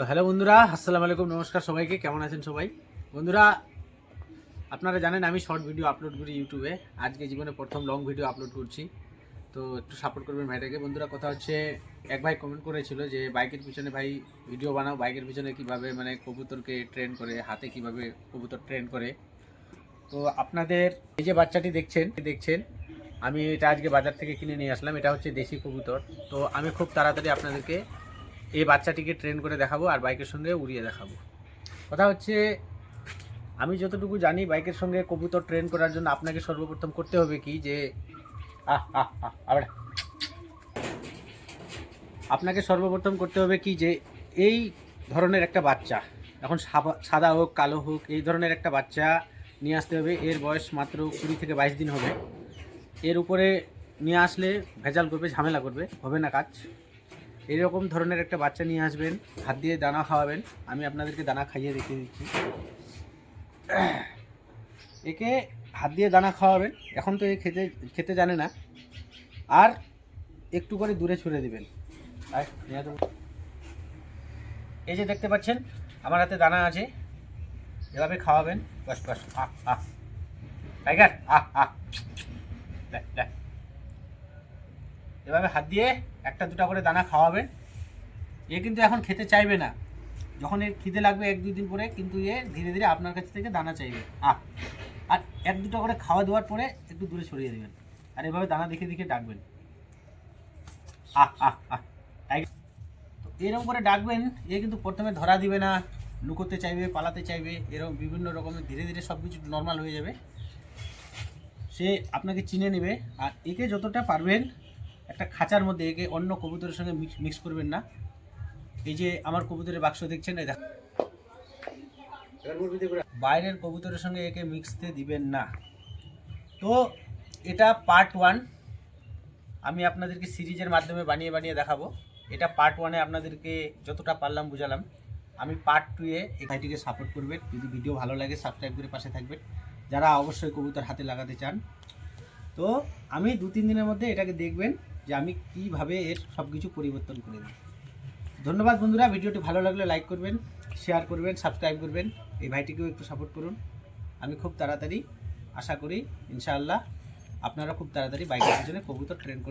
তো হ্যালো বন্ধুরা, আসসালামু আলাইকুম, নমস্কার সবাইকে, কেমন আছেন সবাই? বন্ধুরা, আপনারা জানেন আমি শর্ট ভিডিও আপলোড করি ইউটিউবে, আজকে জীবনে প্রথম লং ভিডিও আপলোড করছি, তো একটু সাপোর্ট করবেন ভাইটাকে। বন্ধুরা, কথা হচ্ছে, এক ভাই কমেন্ট করেছিল যে বাইকের পিছনে ভাই ভিডিও বানাও বাইকের পিছনে কীভাবে মানে কবুতরকে ট্রেন করে, হাতে কীভাবে কবুতর ট্রেন করে। তো আপনাদের, এই যে বাচ্চাটি দেখছেন দেখছেন, আমি এটা আজকে বাজার থেকে কিনে নিয়ে আসলাম, এটা হচ্ছে দেশি কবুতর। তো আমি খুব তাড়াতাড়ি আপনাদেরকে এই বাচ্চাটিকে ট্রেন করে দেখাবো আর বাইকের সঙ্গে উড়িয়ে দেখাবো। কথা হচ্ছে, আমি যতটুকু জানি বাইকের সঙ্গে কবুতর ট্রেন করার জন্য আপনাকে সর্বপ্রথম করতে হবে কি যে আবার। আপনাকে সর্বপ্রথম করতে হবে কি যে, এই ধরনের একটা বাচ্চা, এখন সাদা হোক, কালো হোক, এই ধরনের একটা বাচ্চা নিয়ে আসতে হবে। এর বয়স মাত্র কুড়ি থেকে বাইশ দিন হবে। এর উপরে নিয়ে আসলে ভেজাল করবে, ঝামেলা করবে, হবে না কাজ। এরকম ধরনের একটা বাচ্চা নিয়ে আসবেন, হাত দিয়ে দানা খাওয়াবেন। আমি আপনাদেরকে দানা খাইয়ে দেখিয়ে দিচ্ছি। একে হাত দিয়ে দানা খাওয়াবেন, এখন তো এ খেতে খেতে জানে না। আর একটু করে দূরে ছুড়ে দিবেন। এই যে দেখতে পাচ্ছেন, আমার হাতে দানা আছে। এভাবে খাওয়াবেন। বাস বাস, আহ আহ। টাইগার, আহ আহ। এভাবে হাত দিয়ে একটা, দুটা করে দানা খাওয়াবেন। এ কিন্তু এখন খেতে চাইবে না। যখন এর খিদে লাগবে এক, দুই দিন পরে, কিন্তু এ ধীরে ধীরে আপনার কাছ থেকে দানা চাইবে। আহ! আর এক, দুটো করে খাওয়া দেওয়ার পরে একটু দূরে সরিয়ে দেবেন। আর এভাবে দানা দেখে দেখে ডাকবেন। আহ আহ আহ! তো এরকম করে ডাকবেন, এ কিন্তু প্রথমে ধরা দিবে না, লুকোতে চাইবে, পালাতে চাইবে, এরকম বিভিন্ন রকমের ধীরে ধীরে সব কিছু নর্মাল হয়ে যাবে। সে আপনাকে চিনে নেবে, আর একে যতটা পারবেন একটা খাঁচার মধ্যে একে অন্য কবুতরের সঙ্গে মিক্স করবেন না। এই যে আমার কবুতরের বাক্স দেখছেন, এই দেখো বাইরের কবুতরের সঙ্গে একে মিক্সতে দিবেন না। তো এটা পার্ট ওয়ান আমি আপনাদেরকে সিরিজের মাধ্যমে বানিয়ে বানিয়ে দেখাবো। এটা পার্ট ওয়ানে আপনাদেরকে যতটা পারলাম বুঝালাম। আমি পার্ট টুয়ে এই ভাইটিকে সাপোর্ট করবেন। যদি ভিডিও ভালো লাগে সাবস্ক্রাইব করে পাশে থাকবেন। যারা অবশ্যই কবুতর হাতে লাগাতে চান। তো আমি দু তিন দিনের মধ্যে এটাকে দেখবেন। যে আমি কীভাবে এর সব কিছু পরিবর্তন করে দিই ধন্যবাদ বন্ধুরা, ভিডিওটি ভালো লাগলে লাইক করবেন শেয়ার করবেন সাবস্ক্রাইব করবেন। এই ভাইটিকেও একটু সাপোর্ট করুন। আমি খুব তাড়াতাড়ি আশা করি, ইনশাআল্লাহ, আপনারা খুব তাড়াতাড়ি বাইকের পিছনে কবুতর ট্রেন করতে